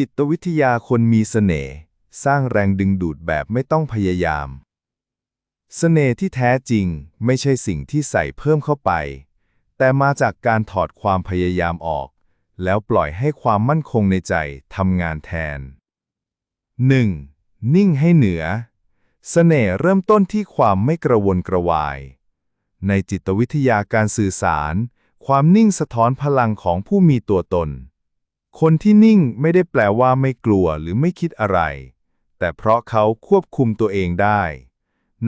จิตวิทยาคนมีเสน่ห์สร้างแรงดึงดูดแบบไม่ต้องพยายาม เสน่ห์ที่แท้จริงไม่ใช่สิ่งที่ใส่เพิ่มเข้าไป แต่มาจากการถอดความพยายามออก แล้วปล่อยให้ความมั่นคงในใจทำงานแทน 1. นิ่งให้เหนือ เสน่ห์เริ่มต้นที่ความไม่กระวนกระวาย ในจิตวิทยาการสื่อสาร ความนิ่งสะท้อนพลังของผู้มีตัวตน คนที่นิ่งไม่ได้แปลว่าไม่กลัวหรือไม่คิดอะไร แต่เพราะเขาควบคุมตัวเองได้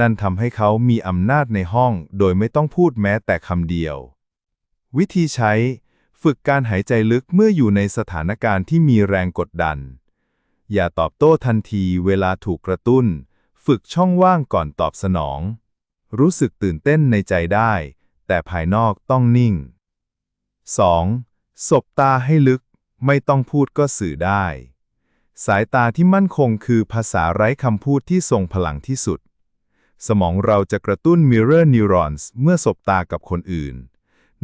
นั่นทำให้เขามีอำนาจในห้องโดยไม่ต้องพูดแม้แต่คำเดียว วิธีใช้ ฝึกการหายใจลึกเมื่ออยู่ในสถานการณ์ที่มีแรงกดดัน อย่าตอบโต้ทันทีเวลาถูกกระตุ้น ฝึกช่องว่างก่อนตอบสนอง รู้สึกตื่นเต้นในใจได้ แต่ภายนอกต้องนิ่ง 2. สบตาให้ลึก ไม่ต้องพูดก็สื่อได้ สายตาที่มั่นคงคือภาษาไร้คำพูดที่ทรงพลังที่สุด สมองเราจะกระตุ้น mirror neurons เมื่อสบตากับคนอื่น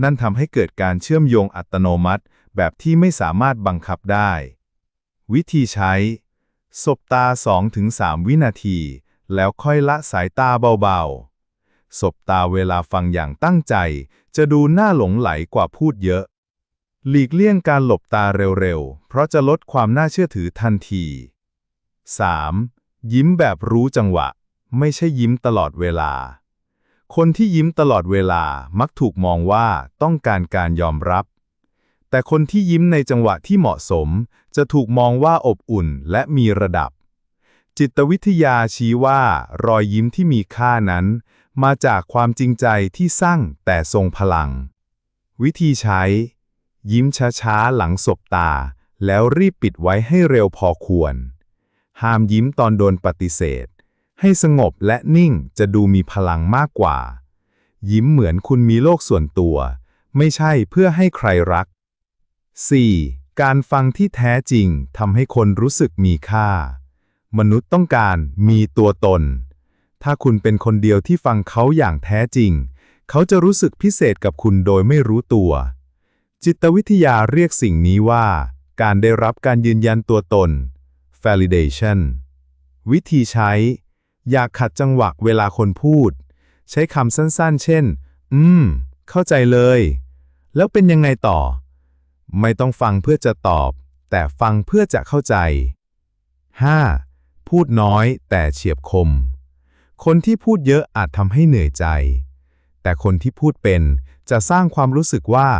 นั่นทำให้เกิดการเชื่อมโยงอัตโนมัติ แบบที่ไม่สามารถบังคับได้ วิธีใช้ สบตา 2-3 วินาที แล้วค่อยละสายตาเบาๆสบตาเวลาฟังอย่างตั้งใจ จะดูน่าหลงไหลกว่าพูดเยอะ หลีกเลี่ยงการหลบตาเร็วๆ เพราะจะลดความน่าเชื่อถือทันที 3. ยิ้มแบบรู้จังหวะ ไม่ใช่ยิ้มตลอดเวลา คนที่ยิ้มตลอดเวลามักถูกมองว่าต้องการการยอมรับ แต่คนที่ยิ้มในจังหวะที่เหมาะสม จะถูกมองว่าอบอุ่นและมีระดับ จิตวิทยาชี้ว่ารอยยิ้มที่มีค่านั้น มาจากความจริงใจที่สั้างแต่ทรงพลัง วิธีใช้ ยิ้มช้าๆ หลังสบตา แล้วรีบปิดไว้ให้เร็วพอควร ห้ามยิ้มตอนโดนปฏิเสธ ให้สงบและนิ่งจะดูมีพลังมากกว่า ยิ้มเหมือนคุณมีโลกส่วนตัว ไม่ใช่เพื่อให้ใครรัก 4. การฟังที่แท้จริงทำให้คนรู้สึกมีค่า มนุษย์ต้องการมีตัวตน ถ้าคุณเป็นคนเดียวที่ฟังเขาอย่างแท้จริง เขาจะรู้สึกพิเศษกับคุณโดยไม่รู้ตัว จิตวิทยาเรียกสิ่งนี้ว่า การได้รับการยืนยันตัวตน validation วิธีใช้ อย่าขัดจังหวะเวลาคนพูด ใช้คำสั้นๆ เช่น อืม เข้าใจเลย แล้วเป็นยังไงต่อ ไม่ต้องฟังเพื่อจะตอบ แต่ฟังเพื่อจะเข้าใจ 5. พูดน้อยแต่เฉียบคม คนที่พูดเยอะอาจทำให้เหนื่อยใจ แต่คนที่พูดเป็นจะสร้างความรู้สึกว่า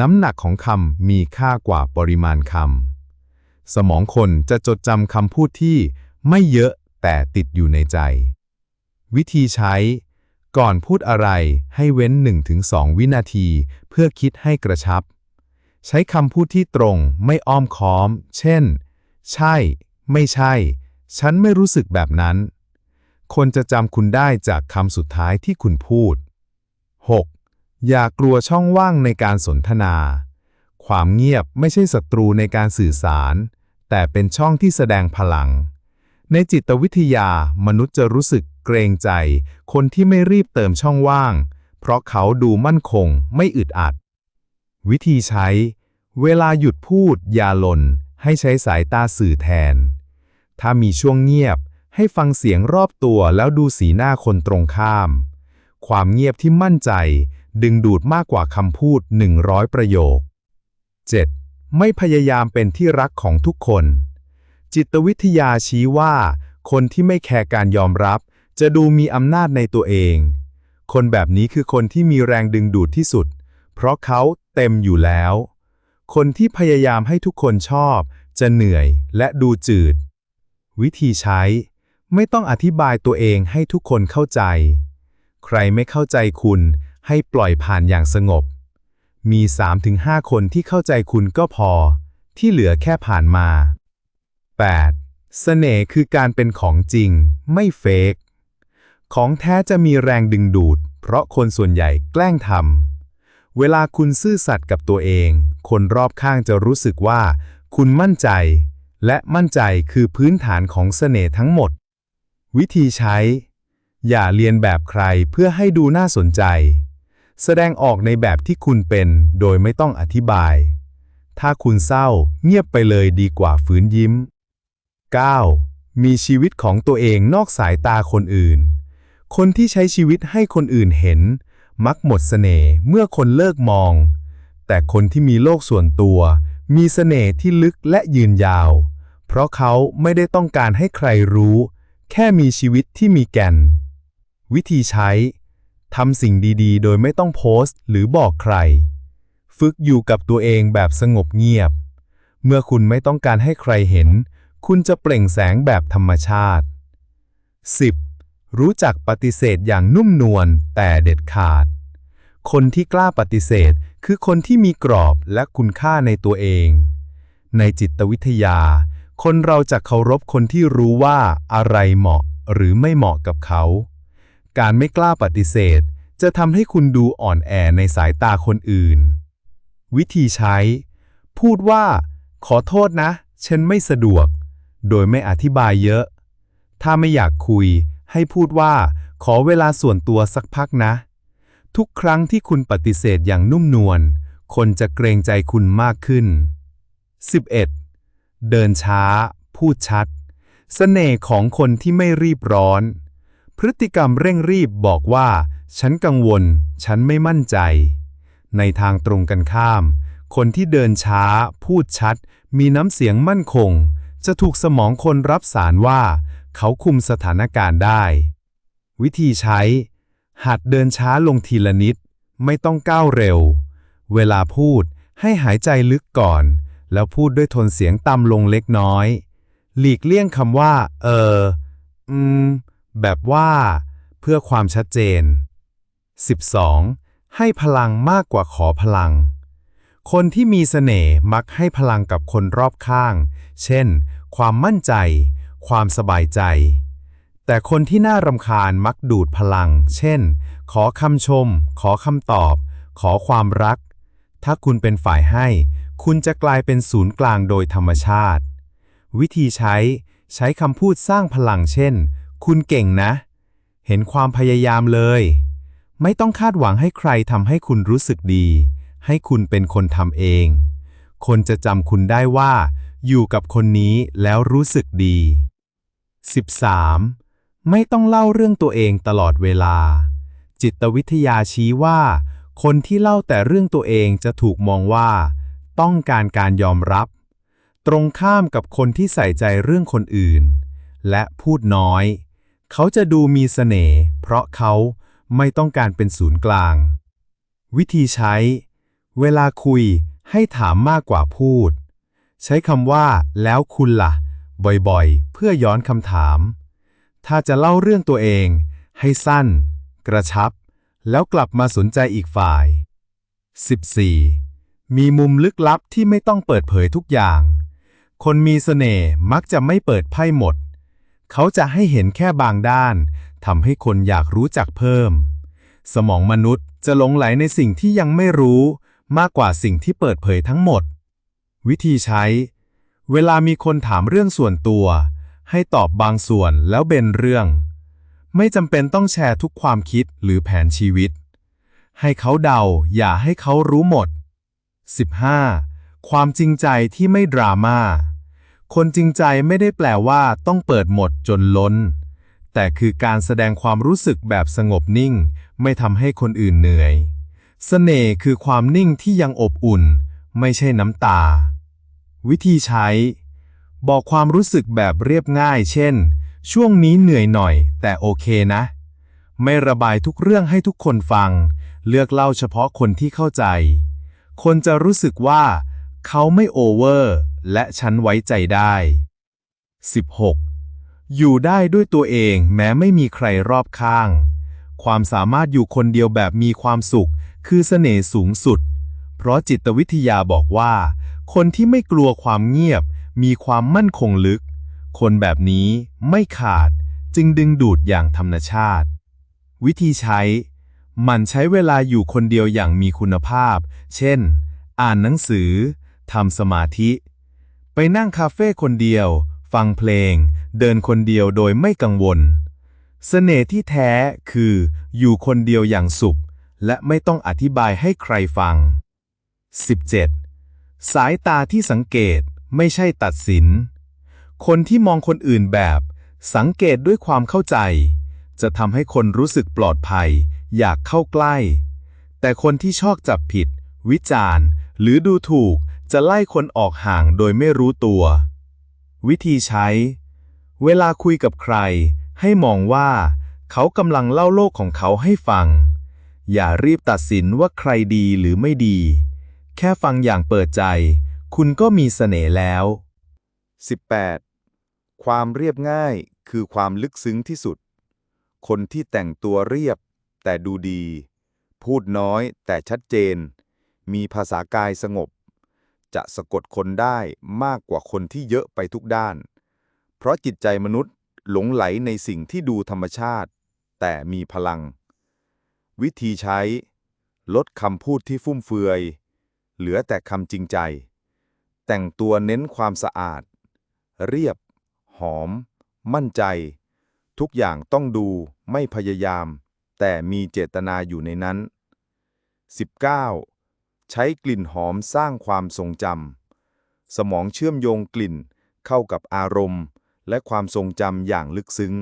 น้ำหนักของคำมีค่ากว่าปริมาณคำ สมองคนจะจดจำคำพูดที่ไม่เยอะแต่ติดอยู่ในใจ วิธีใช้ ก่อนพูดอะไรให้เว้น 1-2 วินาที เพื่อคิดให้กระชับ ใช้คำพูดที่ตรงไม่อ้อมค้อม เช่น ใช่ ไม่ใช่ ฉันไม่รู้สึกแบบนั้น คนจะจำคุณได้จากคำสุดท้ายที่คุณพูด 6. อย่ากลัวช่องว่างในการสนทนา ความเงียบไม่ใช่ศัตรูในการสื่อสาร แต่เป็นช่องที่แสดงพลัง ในจิตวิทยามนุษย์จะรู้สึกเกรงใจ คนที่ไม่รีบเติมช่องว่าง เพราะเขาดูมั่นคงไม่อึดอัด วิธีใช้ เวลาหยุดพูดอย่าหล่น ให้ใช้สายตาสื่อแทน ถ้ามีช่วงเงียบให้ฟังเสียงรอบตัวแล้วดูสีหน้าคนตรงข้าม ความเงียบที่มั่นใจ ดึงดูดมากกว่าคำพูด 100 ประโยค 7. ไม่พยายามเป็นที่รักของทุกคน จิตวิทยาชี้ว่า คนที่ไม่แคร์การยอมรับ จะดูมีอำนาจในตัวเอง คนแบบนี้คือคนที่มีแรงดึงดูดที่สุด เพราะเขาเต็มอยู่แล้ว คนที่พยายามให้ทุกคนชอบ จะเหนื่อยและดูจืด วิธีใช้ ไม่ต้องอธิบายตัวเองให้ทุกคนเข้าใจ ใครไม่เข้าใจคุณ ให้ปล่อยผ่านอย่างสงบ มี 3-5 คนที่เข้าใจคุณก็พอ ที่เหลือแค่ผ่านมา 8. เสน่ห์คือการเป็นของจริง ไม่เฟก ของแท้จะมีแรงดึงดูด เพราะคนส่วนใหญ่แกล้งทำ เวลาคุณซื่อสัตย์กับตัวเอง คนรอบข้างจะรู้สึกว่า คุณมั่นใจ และมั่นใจคือพื้นฐานของเสน่ห์ทั้งหมด วิธีใช้ อย่าเรียนแบบใครเพื่อให้ดูน่าสนใจ แสดงออกในแบบที่คุณเป็นโดยไม่ต้องอธิบาย ถ้าคุณเศร้า เงียบไปเลยดีกว่าฝืนยิ้ม 9. มีชีวิตของตัวเองนอกสายตาคนอื่น คนที่ใช้ชีวิตให้คนอื่นเห็น มักหมดเสน่ห์เมื่อคนเลิกมอง แต่คนที่มีโลกส่วนตัว มีเสน่ห์ที่ลึกและยืนยาว เพราะเขาไม่ได้ต้องการให้ใครรู้ แค่มีชีวิตที่มีแก่น วิธีใช้ ทำสิ่งดีๆ โดยไม่ต้องโพสต์ หรือบอกใคร ฝึกอยู่กับตัวเองแบบสงบเงียบ เมื่อคุณไม่ต้องการให้ใครเห็น คุณจะเปล่งแสงแบบธรรมชาติ 10. รู้จักปฏิเสธอย่างนุ่มนวลแต่เด็ดขาด คนที่กล้าปฏิเสธคือคนที่มีกรอบและคุณค่าในตัวเอง ในจิตวิทยา คนเราจะเคารพคนที่รู้ว่าอะไรเหมาะหรือไม่เหมาะกับเขา การไม่กล้าปฏิเสธ จะทำให้คุณดูอ่อนแอในสายตาคนอื่น วิธีใช้ พูดว่า ขอโทษนะ ฉันไม่สะดวก โดยไม่อธิบายเยอะ ถ้าไม่อยากคุย ให้พูดว่า ขอเวลาส่วนตัวสักพักนะ ทุกครั้งที่คุณปฏิเสธอย่างนุ่มนวล คนจะเกรงใจคุณมากขึ้น 11. เดินช้า พูดชัดเสน่ห์ของคนที่ไม่รีบร้อน พฤติกรรมเร่งรีบบอกว่า ฉันกังวล ฉันไม่มั่นใจ ในทางตรงกันข้าม คนที่เดินช้า พูดชัด มีน้ำเสียงมั่นคง จะถูกสมองคนรับสารว่า เขาคุมสถานการณ์ได้ วิธีใช้ หัดเดินช้าลงทีละนิด ไม่ต้องก้าวเร็ว เวลาพูดให้หายใจลึกก่อน แล้วพูดด้วยโทนเสียงต่ำลงเล็กน้อย หลีกเลี่ยงคำว่า เออ อืม แบบว่าเพื่อความชัดเจน 12. ให้พลังมากกว่าขอพลัง คนที่มีเสน่ห์มักให้พลังกับคนรอบข้าง เช่น ความมั่นใจ ความสบายใจ แต่คนที่น่ารำคาญมักดูดพลัง เช่น ขอคำชม ขอคำตอบ ขอความรัก ถ้าคุณเป็นฝ่ายให้ คุณจะกลายเป็นศูนย์กลางโดยธรรมชาติ วิธีใช้ ใช้คำพูดสร้างพลังเช่น คุณเก่งนะ เห็นความพยายามเลย ไม่ต้องคาดหวังให้ใครทำให้คุณรู้สึกดี ให้คุณเป็นคนทำเอง คนจะจำคุณได้ว่า อยู่กับคนนี้แล้วรู้สึกดี 13. ไม่ต้องเล่าเรื่องตัวเองตลอดเวลา จิตวิทยาชี้ว่า คนที่เล่าแต่เรื่องตัวเองจะถูกมองว่า ต้องการการยอมรับ ตรงข้ามกับคนที่ใส่ใจเรื่องคนอื่น และพูดน้อย เขาจะดูมีเสน่ห์เพราะเขาไม่ต้องการเป็นศูนย์กลาง วิธีใช้ เวลาคุยให้ถามมากกว่าพูด ใช้คำว่า แล้วคุณล่ะ บ่อยๆ เพื่อย้อนคำถาม ถ้าจะเล่าเรื่องตัวเอง ให้สั้น กระชับ แล้วกลับมาสนใจอีกฝ่าย 14. มีมุมลึกลับที่ไม่ต้องเปิดเผยทุกอย่าง คนมีเสน่ห์มักจะไม่เปิดไพ่หมด เขาจะให้เห็นแค่บางด้านทำให้คนอยากรู้จักเพิ่ม สมองมนุษย์จะหลงไหลในสิ่งที่ยังไม่รู้ มากกว่าสิ่งที่เปิดเผยทั้งหมด วิธีใช้ เวลามีคนถามเรื่องส่วนตัว ให้ตอบบางส่วนแล้วเบนเรื่อง ไม่จำเป็นต้องแชร์ทุกความคิดหรือแผนชีวิต ให้เขาเดาอย่าให้เขารู้หมด 15. ความจริงใจที่ไม่ดราม่า คนจริงใจไม่ได้แปลว่าต้องเปิดหมดจนล้น แต่คือการแสดงความรู้สึกแบบสงบนิ่ง ไม่ทำให้คนอื่นเหนื่อยเสน่ห์คือความนิ่งที่ยังอบอุ่น ไม่ใช่น้ำตา วิธีใช้ บอกความรู้สึกแบบเรียบง่าย เช่น ช่วงนี้เหนื่อยหน่อย แต่โอเคนะ ไม่ระบายทุกเรื่องให้ทุกคนฟัง เลือกเล่าเฉพาะคนที่เข้าใจ คนจะรู้สึกว่า เขาไม่โอเวอร์ และฉันไว้ใจได้ 16. อยู่ได้ด้วยตัวเองแม้ไม่มีใครรอบข้าง ความสามารถอยู่คนเดียวแบบมีความสุข คือเสน่ห์สูงสุด เพราะจิตวิทยาบอกว่า คนที่ไม่กลัวความเงียบ มีความมั่นคงลึก คนแบบนี้ไม่ขาดจึงดึงดูดอย่างธรรมชาติ วิธีใช้ มันใช้เวลาอยู่คนเดียวอย่างมีคุณภาพ เช่น อ่านหนังสือทำสมาธิ ไปนั่งคาเฟ่คนเดียว ฟังเพลง เดินคนเดียวโดยไม่กังวลเสน่ห์ที่แท้คือ อยู่คนเดียวอย่างสุข และไม่ต้องอธิบายให้ใครฟัง 17. สายตาที่สังเกตไม่ใช่ตัดสิน คนที่มองคนอื่นแบบ สังเกตด้วยความเข้าใจ จะทำให้คนรู้สึกปลอดภัย อยากเข้าใกล้ แต่คนที่ชอบจับผิด วิจารณ์ หรือดูถูก จะไล่คนออกห่างโดยไม่รู้ตัว วิธีใช้ เวลาคุยกับใคร ให้มองว่า เขากำลังเล่าโลกของเขาให้ฟัง อย่ารีบตัดสินว่าใครดีหรือไม่ดี แค่ฟังอย่างเปิดใจ คุณก็มีเสน่ห์แล้ว 18. ความเรียบง่ายคือความลึกซึ้งที่สุด คนที่แต่งตัวเรียบ แต่ดูดี พูดน้อยแต่ชัดเจน มีภาษากายสงบ จะสะกดคนได้มากกว่าคนที่เยอะไปทุกด้าน เพราะจิตใจมนุษย์หลงไหลในสิ่งที่ดูธรรมชาติ แต่มีพลัง วิธีใช้ ลดคำพูดที่ฟุ่มเฟือย เหลือแต่คำจริงใจ แต่งตัวเน้นความสะอาด เรียบ หอม มั่นใจ ทุกอย่างต้องดูไม่พยายาม แต่มีเจตนาอยู่ในนั้น 19. ใช้กลิ่นหอมสร้างความทรงจำ สมองเชื่อมโยงกลิ่นเข้ากับอารมณ์ และความทรงจำอย่างลึกซึ้ง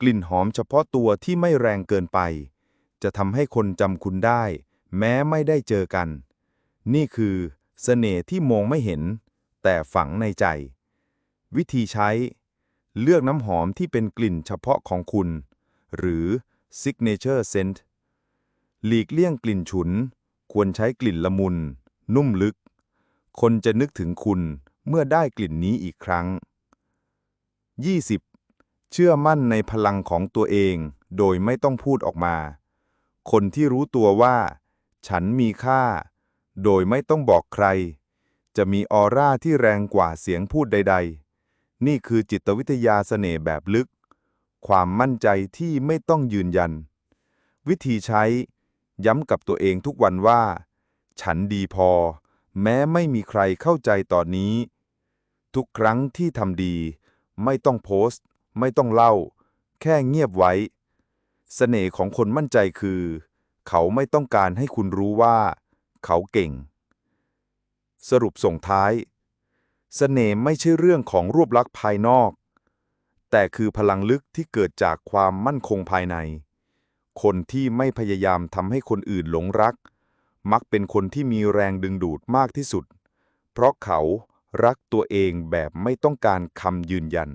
กลิ่นหอมเฉพาะตัวที่ไม่แรงเกินไป จะทำให้คนจำคุณได้ แม้ไม่ได้เจอกัน นี่คือเสน่ห์ที่มองไม่เห็น แต่ฝังในใจ วิธีใช้ เลือกน้ำหอมที่เป็นกลิ่นเฉพาะของคุณ หรือ signature scent หลีกเลี่ยงกลิ่นฉุน ควรใช้กลิ่นละมุน นุ่มลึก คนจะนึกถึงคุณเมื่อได้กลิ่นนี้อีกครั้ง 20. เชื่อมั่นในพลังของตัวเองโดยไม่ต้องพูดออกมา คนที่รู้ตัวว่า ฉันมีค่า โดยไม่ต้องบอกใคร จะมีออร่าที่แรงกว่าเสียงพูดใด ๆ นี่คือจิตวิทยาเสน่ห์แบบลึก ความมั่นใจที่ไม่ต้องยืนยัน วิธีใช้ ย้ำกับตัวเองทุกวันว่า ฉันดีพอ แม้ไม่มีใครเข้าใจตอนนี้ ทุกครั้งที่ทำดี ไม่ต้องโพสต์ ไม่ต้องเล่า แค่เงียบไว้เสน่ห์ของคนมั่นใจคือ เขาไม่ต้องการให้คุณรู้ว่า เขาเก่ง สรุปส่งท้ายเสน่ห์ไม่ใช่เรื่องของรูปลักษณ์ภายนอก แต่คือพลังลึกที่เกิดจากความมั่นคงภายใน คนที่ไม่พยายามทำให้คนอื่นหลงรัก มักเป็นคนที่มีแรงดึงดูดมากที่สุด เพราะเขารักตัวเองแบบไม่ต้องการคำยืนยัน